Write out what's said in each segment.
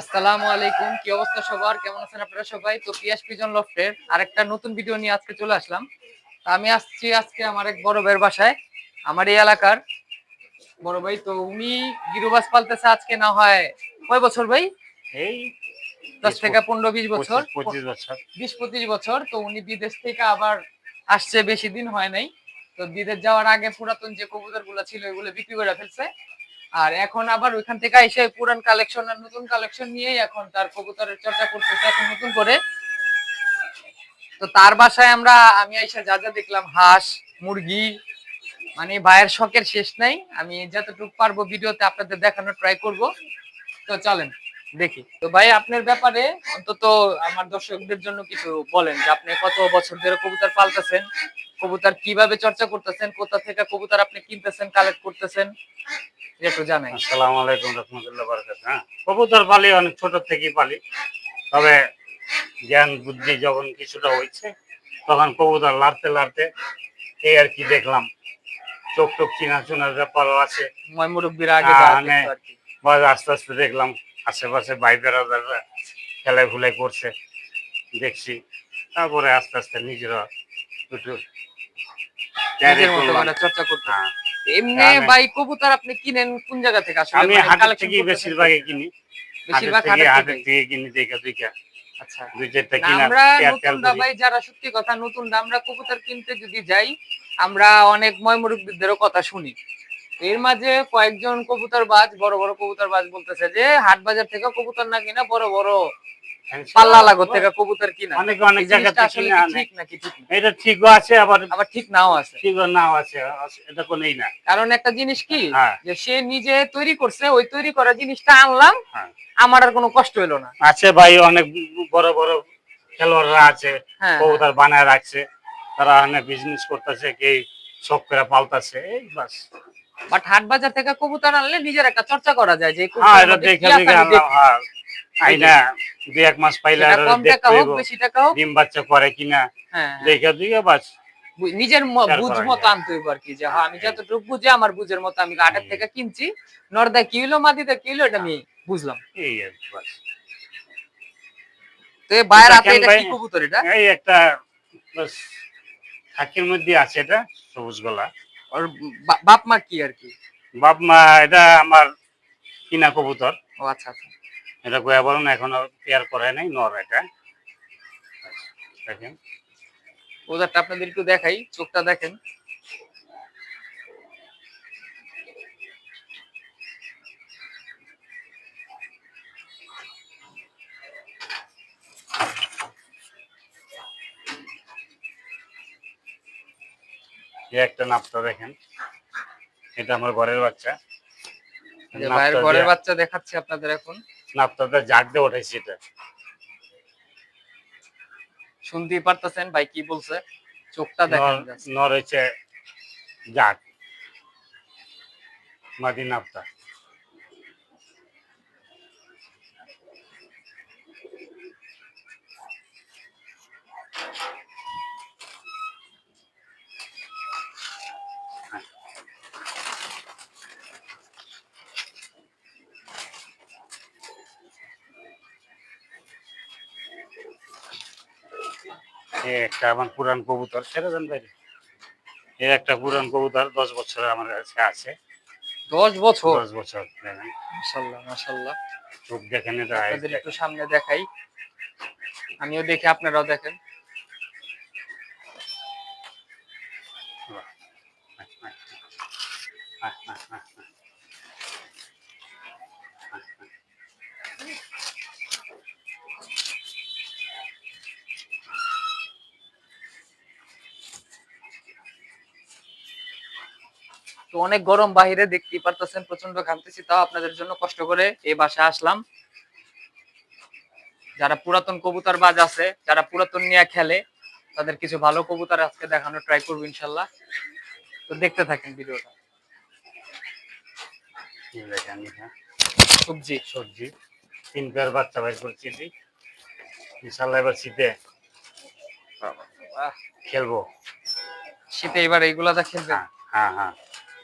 আসসালামু আলাইকুম কি অবস্থা সবার? কেমন আছেন আপনারা সবাই? তো পিয়াস পিজন লফটের আরেকটা নতুন ভিডিও নিয়ে আজকে চলে আসলাম। তা আমি আসছি আজকে আমার এক বড় ভাইয়ের বাসায় আমার এই এলাকার। বড় ভাই তো উনি গিরুবাস পালতেছে আজকে না হয় কয় বছর ভাই? এই দশ থেকে পনেরো বিশ বছর? বিশ পঁচিশ বছর তো উনি বিদেশ থেকে আবার আসছে বেশি দিন হয় নাই। তো বিদেশ যাওয়ার আগে পুরাতন যে কবুতরগুলো ছিল এগুলো বিক্রি করে ফেলছে। আর এখন আবার ওইখান থেকে এসে পুরান কালেকশন আর নতুন কালেকশন নিয়েই এখন তার কবুতরের চর্চা করতেছে এখন নতুন করে। তো তার বাসায় আমরা, আমি এসে যা যা দেখলাম, হাঁস, মুরগি মানে ভাইয়ের শখের শেষ নাই। আমি যতটুকু পারব ভিডিওতে আপনাদের দেখানোর ট্রাই করব। তো চলেন, দেখি। তো ভাই, আপনার ব্যাপারে অন্তত আমার দর্শকদের জন্য কিছু বলেন যে আপনি কত বছর ধরে কবুতর পালতেছেন, কবুতর কীভাবে চর্চা করতেছেন, কোথা থেকে কবুতর আপনি কিনতেছেন কালেক্ট করতেছেন? একটু জানাই। আসসালামু আলাইকুম রহমতুল্লাহ বারকাত হ্যাঁ কবুতর পালি অনেক ছোট থেকেই পালি। তবে জ্ঞান বুদ্ধি যখন কিছুটা হয়েছে তখন কবুতর লাড়তে লাড়তে এই আর কি দেখলাম। চোখ টোক চিনা চুনার ব্যাপারও আছে। আগে হ্যাঁ, যা দেখতো আর কি। বা আস্তে আস্তে দেখলাম আশেপাশে ভাই বেড়াদাররা খেলাই ফুলাই করছে দেখছি। তারপরে আস্তে আস্তে নিজেরা একটু চর্চা করতে হ্যাঁ, এমনি ভাই কবুতর আপনি কিনেন কোন জায়গা থেকে আসলে? আমি মানে collection বেশিরভাগই কিনি। বেশিরভাগ থেকে। থেকে কিনি দেখা দেখা। আচ্ছা। দুই চারটা কিনা আমরা নতুন ভাই যারা সত্যি কথা নতুন আমরা কবুতর কিনতে যদি যাই আমরা অনেক ময়মুরব্বীদেরও কথা শুনি। এর মাঝে কয়েকজন কবুতর বাজ বড় বড় কবুতর বাজ বলতেছে যে হাট বাজার থেকে কবুতর না কিনা বড় বড় পাল্লা লাগো থেকে কবুতর কিনা? অনেক অনেক জায়গা থেকে কিনে ঠিক নাকি ঠিক এটা ঠিকও আছে আবার আবার ঠিক নাও আছে। ঠিকও নাও আছে এটা কোনই না। কারণ একটা জিনিস কি হ্যাঁ। যে সে নিজে তৈরি করছে ওই তৈরি করা জিনিসটা আনলাম হ্যাঁ। আমার আর কোনো কষ্ট হলো না। আছে ভাই অনেক বড় বড় খেলোয়াড়রা আছে হ্যাঁ কবুতর বানায় রাখছে তারা অনেক বিজনেস করতেছে কি শখ করে পালতাছে এই বাস। বাট হাট বাজার থেকে কবুতর আনলে নিজের একটা চর্চা করা যায় যে হ্যাঁ এটা দেখে দেখে হ্যাঁ আইনা দুই এক মাস পাইলে ডিম বাচ্চা করে কিনা হ্যাঁ দিকে বাস। নিজের বুঝ মতো আনতে হইব আর কি যে হ্যাঁ আমি যতটুকু বুঝি আমার বুঝের মতো আমি আটের থেকে কিনছি। নর্দা কি হলো মাদিতে কি হলো এটা আমি বুঝলাম। এই আর কি বাস। তো এই বাইরের হাতে এটা কি কবুতর এটা? এই একটা বাস খাকির মধ্যে আছে এটা সবুজ গলা। ওর বাপ মা কি আর কি? বাপ মা এটা আমার কিনা কবুতর। ও আচ্ছা আচ্ছা। এটা গোয়া বলুন এখনও পেয়ার করে নাই নর এটা। দেখেন। ওজারটা আপনাদের একটু দেখাই চোখটা দেখেন। এই একটা নাপটা দেখেন। এটা আমার ঘরের বাচ্চা। ভাইয়ের ঘরের বাচ্চা দেখাচ্ছি আপনাদের এখন। নাপটাতে জাগ দিয়ে উঠাইছি এটা। শুনতেই পারতেছেন ভাই কি বলছে? চোখটা দেখেন নরেছে জাগ মাদি নাপটা। এই একটা আমার পুরান কবুতর সেটা জান বাইরে এই একটা পুরান কবুতর দশ বছর আমার কাছে আছে। দশ বছর? দশ বছর দেখেন মাশাল্লাহ মাশাল্লাহ। চোখ দেখেন এটা আপনাদের একটু সামনে দেখাই। আমিও দেখি আপনারাও দেখেন। তো অনেক গরম বাহিরে দেখতেই পারতেছেন প্রচণ্ড ঘামতেছি তাও আপনাদের জন্য কষ্ট করে এই বাসায় আসলাম। যারা পুরাতন কবুতর বাজ আছে যারা পুরাতন নিয়ে খেলে তাদের কিছু ভালো কবুতর আজকে দেখানোর ট্রাই করব ইনশাল্লাহ। তো দেখতে থাকেন ভিডিওটা। দেখেন এটা সবজি। সবজি। তিন পেয়ার বাচ্চা বাইর করছি। ইনশাল্লাহ এবার শীতে খেলব। শীতে এবার এইগুলা খেলবে হ্যাঁ হ্যাঁ হ্যাঁ।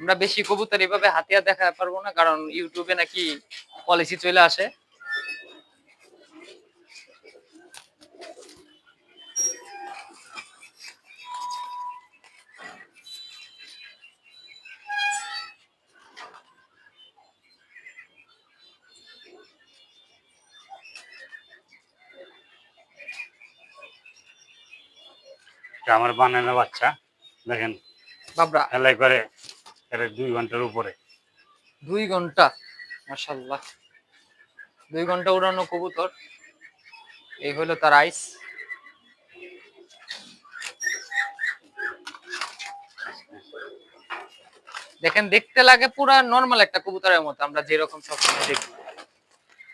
আমরা বেশি কবুতর এভাবে হাতিয়া দেখা পারব না কারণ ইউটিউবে নাকি পলিসি চলে আসে। আমার বানানো বাচ্চা দেখেন। বাবরা। খেলাই করে দুই ঘণ্টার উপরে। দুই ঘণ্টা দুই ঘণ্টা উড়ানো কবুতর। এই হলো তার আইস দেখেন, দেখতে লাগে পুরা নর্মাল একটা কবুতরের মতো, আমরা যেরকম সবসময় দেখি।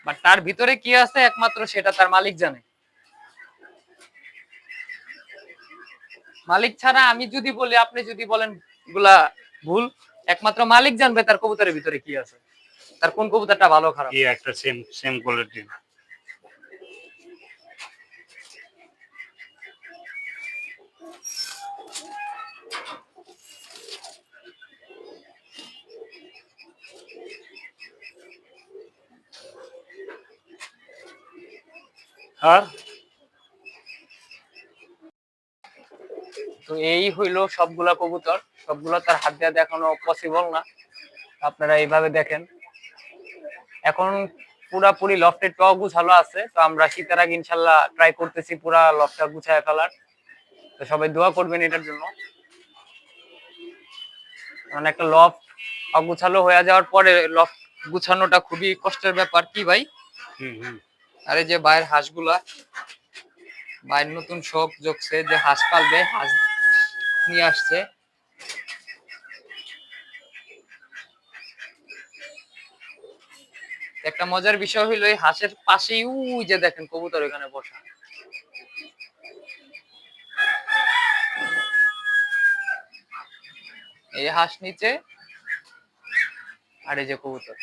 বাট তার ভিতরে কি আছে একমাত্র সেটা তার মালিক জানে। মালিক ছাড়া আমি যদি বলি, আপনি যদি বলেন ভুল। একমাত্র মালিক জানবে তার কবুতরের ভিতরে কি আছে। তার কোন কবুতরটা ভালো খারাপ। কি একটা সেম সেম কোয়ালিটি আর? তো এই হইল সবগুলা কবুতর। সবগুলা তার হাত দিয়ে দেখানো পসিবল না। আপনারা এইভাবে দেখেন। এখন পুরাপুরি লফটের টক গুছালো আছে তো আমরা শীতের আগে ইনশাল্লাহ ট্রাই করতেছি পুরা লফটা গুছায় ফেলার। তো সবাই দোয়া করবেন এটার জন্য। মানে একটা লফ অগুছালো হয়ে যাওয়ার পরে লফ গুছানোটা খুবই কষ্টের ব্যাপার। কি ভাই? হুম হুম। আরে যে বাইরের হাঁসগুলা বাইরের নতুন শখ জগছে যে হাঁস পালবে হাঁস নিয়ে আসছে। একটা মজার বিষয় হইল এই হাঁসের পাশেই উই যে দেখেন কবুতর এখানে বসা। এই হাঁস নিচে আর এই যে কবুতর।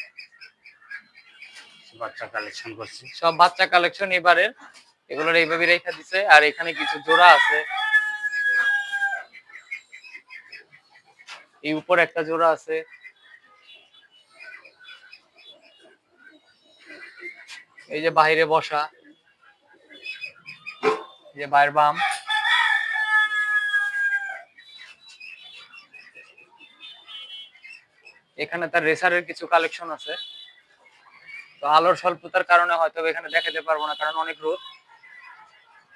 বাচ্চা কালেকশন করছি। সব বাচ্চা কালেকশন এবারের এগুলোর এইভাবে রেখে দিছে আর এখানে কিছু জোড়া আছে। এই উপর একটা জোড়া আছে। এই যে বাইরে বসা। এই যে বাইর বাম। এখানে তার রেসারের কিছু কালেকশন আছে। তো আলোর স্বল্পতার কারণে হয়তো এখানে দেখাতে পারব না, কারণ অনেক রোদ।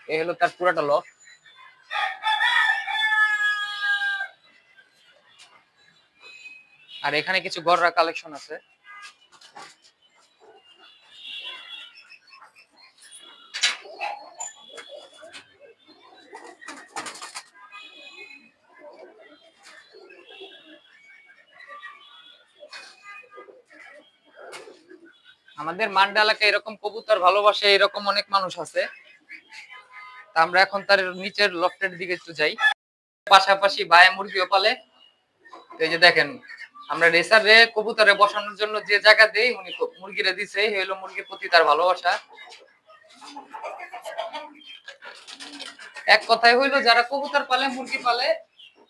এই হলো তার পুরাটা লক আর এখানে কিছু গররা কালেকশন আছে। আমাদের মান্ডা এলাকায় এরকম কবুতর ভালোবাসে এরকম অনেক মানুষ আছে। তা আমরা এখন তার নিচের লফটের দিকে একটু যাই। পাশাপাশি বায়ে মুরগিও পালে। এই যে দেখেন আমরা রেসার রে কবুতরে বসানোর জন্য যে জায়গা দেই উনি মুরগিরে দিছে এই হলো মুরগির প্রতি তার ভালোবাসা। এক কথায় হইল যারা কবুতর পালে মুরগি পালে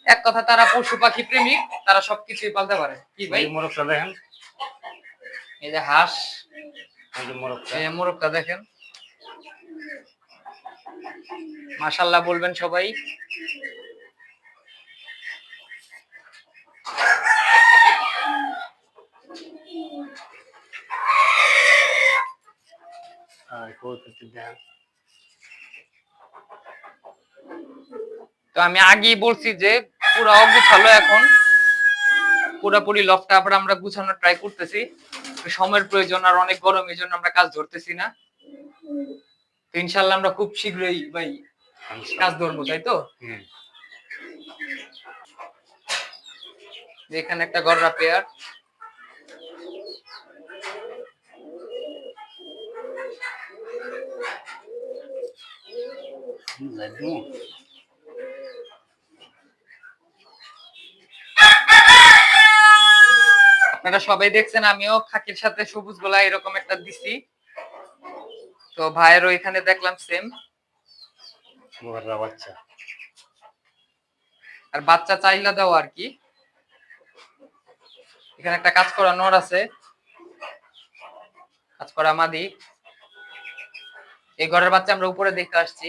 এক কথা তারা পশু পাখি প্রেমিক তারা সবকিছুই পালতে পারে। কি ভাই? মোরগটা দেখেন। এই যে হাঁস মোরগটা। দেখেন। মাশাল্লাহ বলবেন সবাই। তো আমি আগেই বলছি যে পুরো অগুছালো এখন। পুরোপুরি লফটা আবার আমরা গুছানোর ট্রাই করতেছি। সময়ের প্রয়োজন আর অনেক গরম এই জন্য আমরা কাজ ধরতেছি না। তো ইনশাল্লাহ আমরা খুব শীঘ্রই ভাই কাজ ধরবো তাই তো? এখানে একটা গররা পেয়ার আপনারা সবাই দেখছেন আমিও খাকির সাথে সবুজ গোলা এরকম একটা দিছি। তো ভাইয়েরও এখানে দেখলাম সেম বাচ্চা। আর বাচ্চা চাইলা দাও আর কি। এখানে একটা কাজ করা নর আছে। কাজ করা মাদি। এই ঘরের বাচ্চা আমরা উপরে দেখতে আসছি।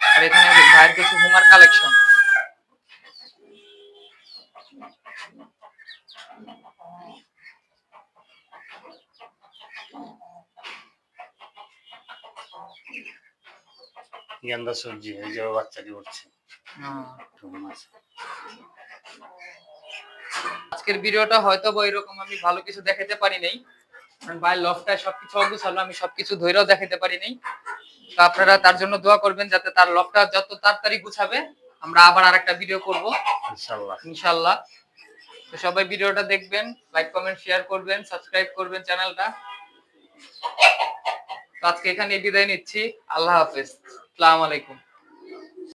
আর এখানে ভাইয়ের কিছু হুমার কালেকশন গেন্দা সবজি এই যে বাচ্চাটি উঠছে। আজকের ভিডিওটা হয়তো বা এরকম আমি ভালো কিছু দেখাতে পারি নাই কারণ লফটায় সবকিছু অগুছালো আমি সবকিছু ধৈর্য দেখাতে পারি নাই তো আপনারা তার জন্য দোয়া করবেন যাতে তার লফটা যত তাড়াতাড়ি গুছাবে আমরা আবার আরেকটা ভিডিও করব। ইনশাল্লাহ তো সবাই ভিডিওটা দেখবেন লাইক কমেন্ট শেয়ার করবেন সাবস্ক্রাইব করবেন চ্যানেলটা। তো আজকে এখানে বিদায় নিচ্ছি। আল্লাহ হাফেজ। আসসালামু আলাইকুম।